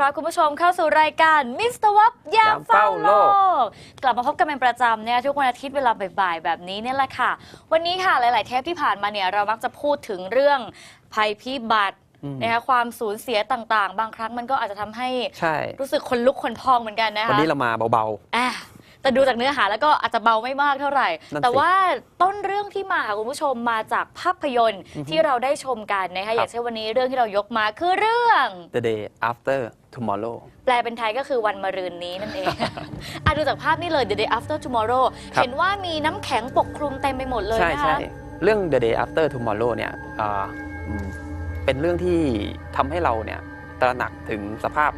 ยินดีต้อนรับคุณผู้ชมเข้าสู่รายการมิสเตอร์วับยามเฝ้าโลก กลับมาพบกันเป็นประจำเนี่ยทุกวันอาทิตย์เวลาบ่ายๆแบบนี้เนี่ยแหละค่ะ วันนี้ค่ะหลาย ๆ เทปที่ผ่านมาเนี่ยเรามักจะพูดถึงเรื่องภัยพิบัติอืมนะคะความสูญเสียต่างๆ บางครั้งมันก็อาจจะทำให้ใช่รู้สึกคนลุกคนพองเหมือนกันนะคะวันนี้เรามาเบาอะแต่ดูจากเนื้อหาแล้วก็อาจจะเบาไม่มากเท่าไหร่นั่นสิแต่ว่าต้นเรื่องที่มาค่ะคุณผู้ชมมาจากภาพยนตร์อือฮึที่เราได้ชมกันนะครัคะบอย่างเช่นวันนี้เรื่องที่เรายกมาคือเรื่องๆ the day after tomorrow แปลเป็นไทยก็คือวันมะรืนนี้นั่นเอง อะดูจากภาพนี่เลย The Day After Tomorrow ครับ เห็นว่ามีน้ำแข็งปกคลุมเต็มไปหมดเลยใช่นะใช่คะเรื่อง the day after tomorrow เนี่ยอ่าอืมเป็นเรื่องที่ทำให้เราเนี่ยตระหนักถึงสภาพ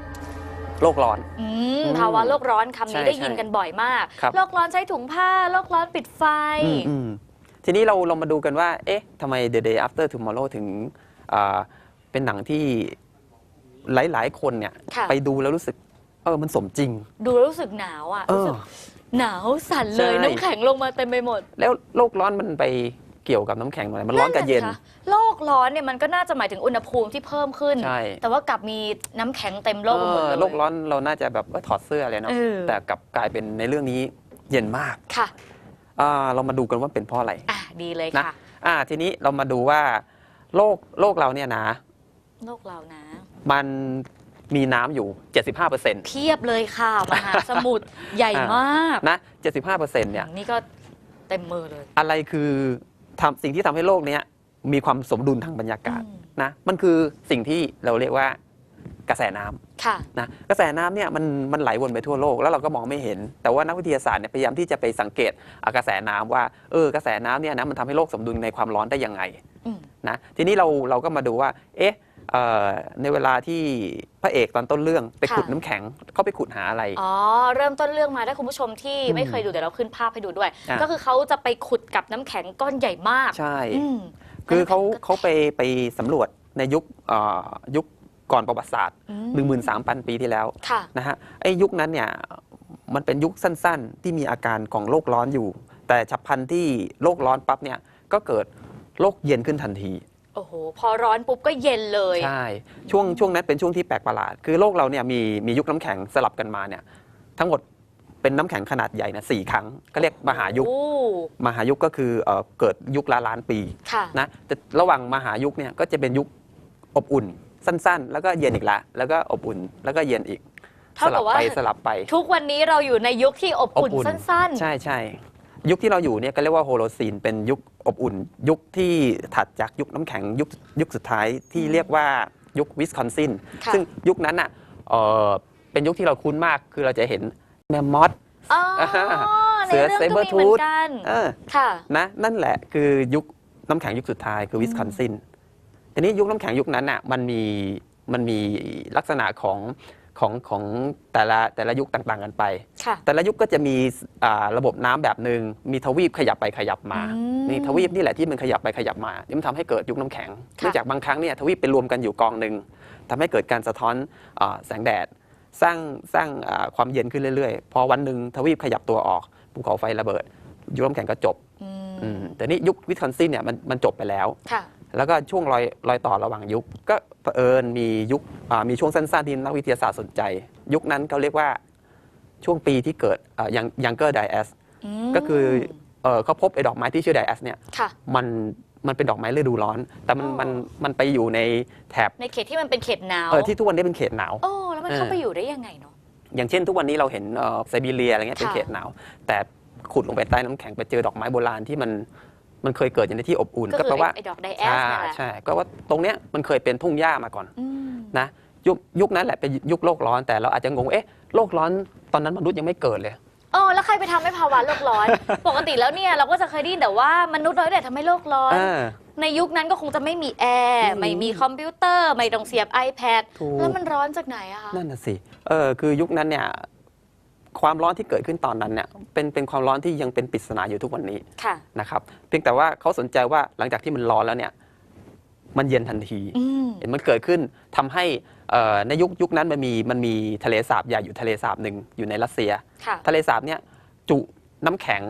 โลกร้อน อืมอืมภาวะโลกร้อนคำใช่นี้ได้ยินใช่กันบ่อยมาก ครับ โลกร้อนใช้ถุงผ้า โลกร้อนปิดไฟ อืมอืมทีนี้เราเรามาดูกันว่า เอ๊ะทำไม the day after tomorrow ถึงอ่าเป็นหนังที่ หลาย ๆ คนเนี่ยค่ะ ไปดูแล้วรู้สึก เออมันสมจริง ดูแล้วรู้สึกหนาวอะเอรู้อ สึกหนาวสั่นเลยใช่ น้ำแข็งลงมาเต็มไปหมดแล้วโลกร้อนมันไปเกี่ยวกับน้ำแข็งอะไรมันร้อนกับเย็นะสิคะโลกร้อนเนี่ยมันก็น่าจะหมายถึงอุณหภูมิที่เพิ่มขึ้น ใช่ แต่ว่ากลับมีน้ำแข็งเต็มโลกไปหมดเอเลอย โลกร้อนเราน่าจะแบบเออถอดเสื้อเลยเนาะเออ แต่กลับกลายเป็นในเรื่องนี้เย็นมากค่ะอ่าเรามาดูกันว่าเป็นเพราะอะไรอะดีเลยนะค่ะ อ่าทีนี้เรามาดูว่าโลกโลกเราเนี่ยนะ โลกเรานะ มันมีน้ำอยู่ 75%เพียบเลยค่ะมหาสมุทร ใหญ่มากนะ 75%เนี่ย นี่ก็เต็มมือเลย อะไรคือทำสิ่งที่ทำให้โลกเนี้ยมีความสมดุลทางบรรยากาศอืม นะ มันคือสิ่งที่เราเรียกว่ากระแสน้ำ ค่ะ นะกระแสน้ำเนี่ยมันมันไหลวนไปทั่วโลกแล้วเราก็มองไม่เห็น แต่ว่านักวิทยาศาสตร์เนี่ยพยายามที่จะไปสังเกตอะกระแสน้ำว่าเออกระแสน้ำเนี่ยนะมันทำให้โลกสมดุลในความร้อนได้ยังไงอืม นะทีนี้เราเราก็มาดูว่า เอ๊ะเอ่อ ในเวลาที่พระเอกตอนต้นเรื่องไปขุดน้ำแข็งเขาไปขุดหาอะไร อ๋อ เริ่มต้นเรื่องมาถ้าคุณผู้ชมที่อืมไม่เคยดูเดี๋ยวเราขึ้นภาพให้ดูด้วยอะก็คือเขาจะไปขุดกับน้ำแข็งก้อนใหญ่มาก ใช่อืมคือเขาแล้วน้ำแข็งก็เขาไปไปสำรวจในยุคเอ่อยุคก่อนประวัติศาสตร์อืม13,000 ปีที่แล้วค่ะนะฮะไอ้ยุคนั้นเนี่ยมันเป็นยุคสั้นๆ ที่มีอาการของโลกร้อนอยู่ แต่ฉับพลันที่โลกร้อนปั๊บเนี่ยก็เกิดโลกเย็นขึ้นทันที โอ้โห พอร้อนปุ๊บก็เย็นเลย ใช่ ช่วงช่วงนั้นเป็นช่วงที่แปลกประหลาด คือโลกเราเนี่ยมีมียุคน้ำแข็งสลับกันมาเนี่ยทั้งหมดเป็นน้ำแข็งขนาดใหญ่นะสี่ครั้ง ก็เรียกมหายุคโอ้มหายุคก็คือเอ่อเกิดยุคละล้านปีค่ะนะแต่ระหว่างมหายุคเนี่ยก็จะเป็นยุคอบอุ่นสั้น ๆ แล้วก็เย็นอีกละ แล้วก็อบอุ่นแล้วก็เย็นอีกเท่าสลักับว่าไปสลับไป ทุกวันนี้เราอยู่ในยุคที่อบอุ่นอบอุ่นสั้นใช่ใช่ ยุคที่เราอยู่เนี่ยก็เรียกว่าโฮโลซีนเป็นยุคอบอุ่น ยุคที่ถัดจากยุคน้ำแข็งยุคยุคสุดท้ายที่เรียกว่ายุควิสคอนซินค่ะซึ่งยุคนั้นอะเอ่อเป็นยุคที่เราคุ้นมากคือเราจะเห็นแมมมอสๆอ๋อเสือในเรื่องก็มีเหมือนกันเออค่ะนะนั่นแหละคือยุคน้ำแข็งยุคสุดท้ายคือวิสคอนซินทีนี้ยุคน้ำแข็งยุคนั้นอะมันมีมันมีลักษณะของ ของของแต่ละแต่ละยุคต่างๆกันไปค่ะแต่ละยุคก็จะมีอ่าระบบน้ำแบบหนึ่งมีทวีปขยับไปขยับมาอืมนี่ทวีปนี่แหละที่มันขยับไปขยับมานี่มันทำให้เกิดยุคน้ำแข็งค่ะเนื่องจากบางครั้งเนี่ยทวีปไปรวมกันอยู่กองหนึ่งทำให้เกิดการสะท้อนอาแสงแดด สร้างสร้างอ่าความเย็นขึ้นเรื่อยๆ พอวันหนึ่งทวีปขยับตัวออกภูเขาไฟระเบิดยุคน้ำแข็งก็จบอืมอืมแต่นี่ยุควิสคอนซินเนี่ยมันมันจบไปแล้วค่ะ แล้วก็ช่วงรอยรอยต่อระหว่างยุค ก็เผอิญมียุคอ่ามีช่วงสั้นๆที่นักวิทยาศาสตร์สนใจ ยุคนั้นเขาเรียกว่าช่วงปีที่เกิดยังยังเกอร์ไดแอสมก็คือเอ่อเขาพบไอ้ดอกไม้ที่ชื่อไดแอสเนี่ยค่ะมันมันเป็นดอกไม้ฤดูร้อน แต่มันอ๋อมันมันไปอยู่ในแถบในเขตที่มันเป็นเขตหนาวเออที่ทุกวันนี้เป็นเขตหนาวโอ้แล้วมันเข้าเออไปอยู่ได้ยังไงเนาะอย่างเช่นทุกวันนี้เราเห็นเอ่อไซบีเรียอะไรเงี้ยเป็นค่ะเขตหนาว แต่ขุดลงไปใต้น้ำแข็งไปเจอดอกไม้โบราณที่มัน มันเคยเกิดอยู่ในที่อบอุ่น ก็ก็คือแปลว่าไอ้ดอกไดแอสใช่นั่นแหละใช่ก็ว่าตรงเนี้ยมันเคยเป็นทุ่งหญ้ามาก่อนอืมนะยุคยุคนั้นแหละเป็นยุคโลกร้อนแต่เราอาจจะงงเอ๊ะโลกร้อนตอนนั้นมนุษย์ยังไม่เกิดเลยโอ้แล้วใครไปทำให้ภาวะโลกร้อน ปกติแล้วเนี่ยเราก็จะเคยได้ยินแต่ว่ามนุษย์เราเนี่ยทำให้โลกร้อนอ่าในยุคนั้นก็คงจะไม่มีแอร์อืมไม่มีคอมพิวเตอร์ ไม่ต้องเสียบ iPad ถูกแล้วมันร้อนจากไหนอะคะนั่นน่ะสิเออคือยุคนั้นเนี่ย ความร้อนที่เกิดขึ้นตอนนั้นเนี่ยเป็นเป็นความร้อนที่ยังเป็นปริศนาอยู่ทุกวันนี้ค่ะ นะครับ เพียงแต่ว่าเขาสนใจว่าหลังจากที่มันร้อนแล้วเนี่ยมันเย็นทันที อืม เห็นมันเกิดขึ้นทำให้เอ่อในยุคยุคนั้นมันมีมันมีทะเลสาบใหญ่อยู่ทะเลสาบหนึ่งอยู่ในรัสเซีย ค่ะ ทะเลสาบเนี่ยจุน้ำแข็ง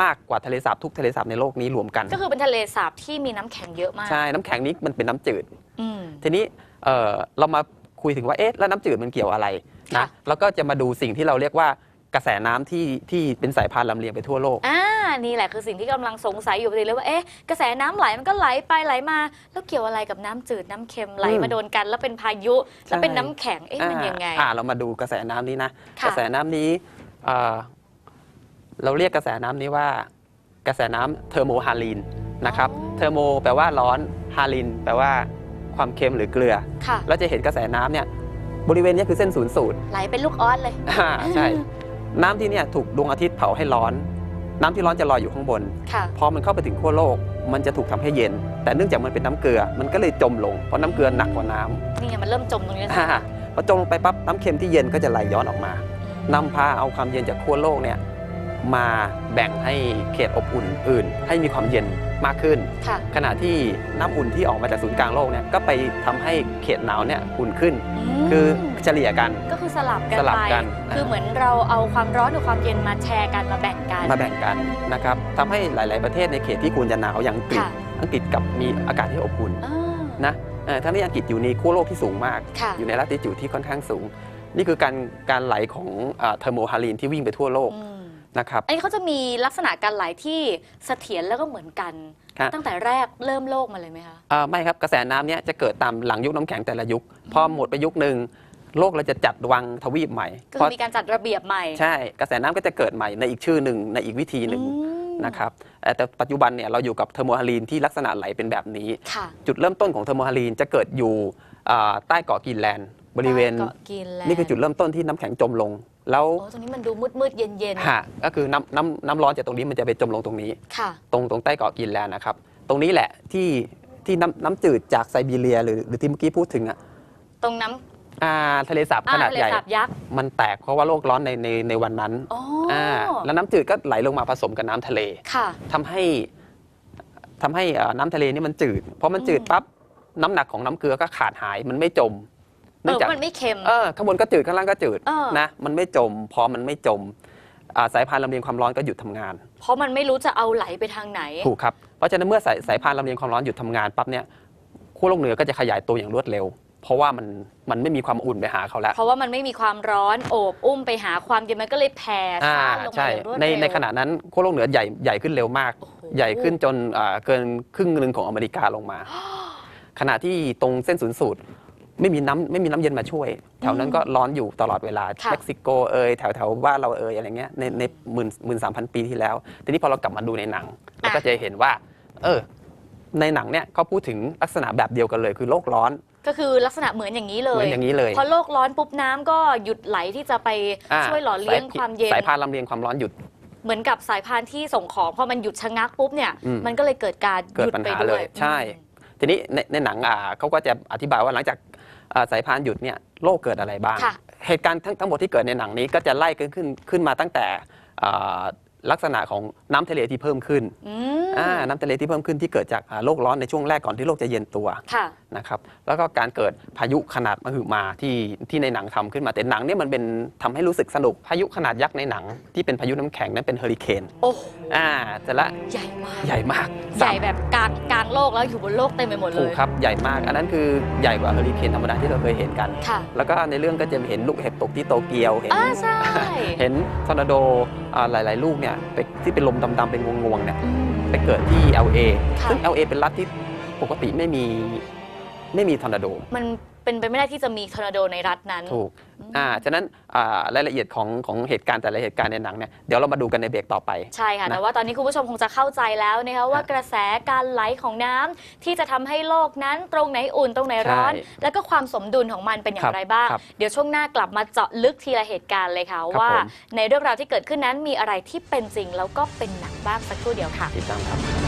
มากกว่าทะเลสาบทุกทะเลสาบในโลกนี้รวมกัน ก็คือเป็นทะเลสาบที่มีน้ำแข็งเยอะมาก ใช่ น้ำแข็งนี้มันเป็นน้ำจืด อืม ทีนี้เอ่อเรามาคุยถึงว่าเอ๊ะแล้วน้ำจืดมันเกี่ยวอะไร ค่ะ นะแล้วก็จะมาดูสิ่งที่เราเรียกว่ากระแสน้ำที่ที่เป็นสายพานลำเลียงไปทั่วโลก อ่านี่แหละคือสิ่งที่กำลังสงสัยอยู่พอดีเลยว่าเอ๊ะกระแสน้ำไหลมันก็ไหลไปไหลมา แล้วเกี่ยวอะไรกับน้ำจืดน้ำเค็มไหลอืมมาโดนกันแล้วเป็นพายุ แล้วเป็นน้ำแข็งเอ๊ะมันยังไงอ่าเรามาดูกระแสน้ำนี้นะค่ะ กระแสน้ำนี้เอ่อเราเรียกกระแสน้ำนี้ว่ากระแสน้ำเทอร์โมฮาลีนนะครับเทอร์โมแปลว่าร้อนฮาลีนแปลว่าความเค็มหรือเกลือ ค่ะเราจะเห็นกระแสน้ำเนี่ย บริเวณเนี้คือเส้นศูนย์สูตรไหลเป็นลูกออสเลยอ่าใช่ น้ำที่เนี่ยถูกดวงอาทิตย์เผาให้ร้อน น้ำที่ร้อนจะลอยอยู่ข้างบนค่ะพอมันเข้าไปถึงขั้วโลก มันจะถูกทำให้เย็น แต่เนื่องจากมันเป็นน้ำเกลือ มันก็เลยจมลง เพราะน้ำเกลือหนักกว่าน้ำนี่ไงมันเริ่มจมตรงนี้แล้วอ่าสิพอจมลงไปปั๊บน้ำเค็มที่เย็นก็จะไหลย้อนออกมานำพาเอาความเย็นจากขั้วโลกเนี่ยมาแบ่งให้เขตอบอุ่นอื่น ให้มีความเย็น มากขึ้นค่ะขณะที่น้ำอุ่นที่ออกมาจากศูนย์กลางโลกเนี่ยก็ไปทำให้เขตหนาวเนี่ยอุ่นขึ้นมคือเฉลี่ยกันก็คือสลับกันสลับไปกัน คือเหมือนเราเอาความร้อนกับความเย็นมาแชร์กันมาแบ่งกันมาแบ่งกันนะครับทำให้หลาย ๆ ประเทศในเขตที่ควรจะหนาวอย่างอังกฤษค่ะอังกฤษกับมีอากาศที่อบอุ่นอ่านะเอ่อทั้งที่อังกฤษอยู่ในขั้วโลกที่สูงมากค่ะอยู่ในลัติจูดที่ค่อนข้างสูง นี่คือการการไหลของเทอร์โมฮาลีนที่วิ่งไปทั่วโลกอืม นะครับ อันนี้เขาจะมีลักษณะการไหลที่เสถียรแล้วก็เหมือนกัน ครับ ตั้งแต่แรกเริ่มโลกมาเลยไหมคะเอ่อไม่ครับกระแสน้ำเนี่ยจะเกิดตามหลังยุคน้ำแข็งแต่ละยุค พอหมดไปยุคหนึ่งโลกเราจะจัดวางทวีปใหม่ก็เพคือราะมีการจัดระเบียบใหม่ใช่กระแสน้ำก็จะเกิดใหม่ในอีกชื่อหนึ่งในอีกวิธีหนึ่งอืมนะครับเอ่อแต่ปัจจุบันเนี่ยเราอยู่กับเทอร์โมฮาลีนที่ลักษณะไหลเป็นแบบนี้ ค่ะจุดเริ่มต้นของเทอร์โมฮาลีนจะเกิดอยู่อ่าใต้เกาะกรีนแลนด์บริเวณใต้เกาะกรีนแลนด์นี่คือจุดเริ่มต้นที่น้ำแข็งจมลง แล้วโอ้ตรงนี้มันดูมืดมืดๆเย็นเย็นๆฮะก็คือน้ำน้ำน้ำร้อนจากตรงนี้มันจะไปจมลงตรงนี้ ค่ะ ตรงตรงใต้เกาะกรีนแลนด์นะครับ ตรงนี้แหละที่ที่น้ำน้ำจืดจากไซบีเรียหรือหรือที่เมื่อกี้พูดถึงอะตรงน้อ่าทะเลสาบำอ่าขนาดทะเลใหญ่สาบยักษ์มันแตกเพราะว่าโลกร้อนในในในวันนั้นอ๋อออ่าแล้วน้ำจืดก็ไหลลงมาผสมกับน้ำทะเลค่ะทำให้ทำให้เอ่อน้ำทะเลนี่มันจืดพอมันจืดปั๊บน้ำหนักของน้ำเกลือก็ขาดหายมันไม่จม เอเนื่องอจากมันไม่เค็มเออข้างบนก็จืดข้างล่างก็จืดเออนะมันไม่จม พอมันไม่จมอ่าสายพานลำเลียงความร้อนก็หยุดทำงาน เพราะมันไม่รู้จะเอาไหลไปทางไหนถูกครับเพราะฉะนั้นเมื่อสายสายพานลำเลียงความร้อนหยุดทำงานปั๊บเนี่ยขั้วโลกเหนือก็จะขยายตัวอย่างรวดเร็ว เพราะว่ามันมันไม่มีความอุ่นไปหาเขาแล้ว เพราะว่ามันไม่มีความร้อนโอบอุ้มไปหาความเย็นมันก็เลยแผ่อ่าซ่านลงมาใช่อย่างรวดในเร็วในขณะนั้นขั้วโลกเหนือใหญ่ใหญ่ขึ้นเร็วมากโอ้โใหญ่ขึ้นจนอ่าเกินครึ่งหนึ่งของอเมริกาลงมา ขณะที่ตรงเส้นศูนย์สูตร ไม่มีน้ำไม่มีน้ำเย็นมาช่วย แถวนั้นก็ร้อนอยู่ตลอดเวลาค่ะ เม็กซิโกเอยแถวแถวบ้านเราเอยอะไรเงี้ยในในหมื่นหมื่นสามพันปีที่แล้ว ทีนี้พอเรากลับมาดูในหนังเราก็จะเห็นว่า เออ ในหนังเนี่ยเขาพูดถึงลักษณะแบบเดียวกันเลย คือโลกร้อนก็คือลักษณะเหมือนอย่างนี้เลเหมืย อนอย่างนี้เลยพอโลกร้อนปุ๊บน้ำก็หยุดไหลที่จะไปอ่าช่วยหล่อเลี้ยงสความเย็น สายพานลำเลียงความร้อนหยุด เหมือนกับสายพานที่ส่งของพอมันหยุดชะงักปุ๊บเนี่ย อืมมันก็เลยเกิดการหเกิดยุดปัญไปหาด้เลวยยใช่อืมทีนี้ในในหนังอ่าเขาก็จะอธิบายว่าหลังจากอ่า สายพานหยุดเนี่ยโลกเกิดอะไรบ้าง ค่ะ เหตุการณ์ทั้งทั้งหมดที่เกิดในหนังนี้ก็จะไล่ขึ้นขึ้นขึ้นมาตั้งแต่อ่าลักษณะของน้ำทะเลที่เพิ่มขึ้นอืมอ่าน้ำทะเลที่เพิ่มขึ้นที่เกิดจากอ่าโลกร้อนในช่วงแรกก่อนที่โลกจะเย็นตัว ค่ะนะครับแล้วก็การเกิดพายุขนาดมหึมาที่ที่ในหนังทำขึ้นมาแต่หนังเนี่ยมันเป็นทำให้รู้สึกสนุกพายุขนาดยักษ์ในหนัง ที่เป็นพายุน้ำแข็งนั้นเป็นเฮอริเคนโอ้โหอ่าแต่ละใหญ่มากใหญ่มากใหญ่แบบกลางกลางโลกแล้วอยู่บนโลกเต็มไปหมดเลถูกยครับใหญ่มาก อันนั้นคือใหญ่กว่าเฮอริเคนธรรมดาที่เราเคยเห็นกันค่ะแล้วก็ในเรื่องก็จะเห็นลูกเห็บตกที่โตเกียวเห็นอ่าใช่เห็นทอร์นาโดอ่าหลาย ๆ ลูกเนี่ยไปที่เป็นลมดำๆเป็นงวงๆเนี่ยอืมไปเกิดที่ LA ค่ะซึ่ง LA เป็นรัฐที่ปกติไม่มี ไม่มีทอร์นาโด มันเป็นไปไม่ได้ที่จะมีทอร์นาโดในรัฐนั้น ถูก อ่า ฉะนั้นอ่ารายละเอียดของของเหตุการณ์แต่ละเหตุการณ์ในหนังเนี่ย เดี๋ยวเรามาดูกันในเบรกต่อไป ใช่ค่ะ นะแต่ว่าตอนนี้คุณผู้ชมคงจะเข้าใจแล้วนะคะว่ากระแสการไหลของน้ำที่จะทำให้โลกนั้นตรงไหนอุ่นตรงไหนร้อน ใช่แล้วก็ความสมดุลของมันเป็นอย่าครังบไรบ้าง ครับเดี๋ยวช่วงหน้ากลับมาเจาะลึกทีละเหตุการณ์เลยค่ะครับว่า ผม ในเรื่องราวที่เกิดขึ้นนั้นมีอะไรที่เป็นจริงแล้วก็เป็นหนังบ้างสักครู่เดียวค่ะ ติดตามครับ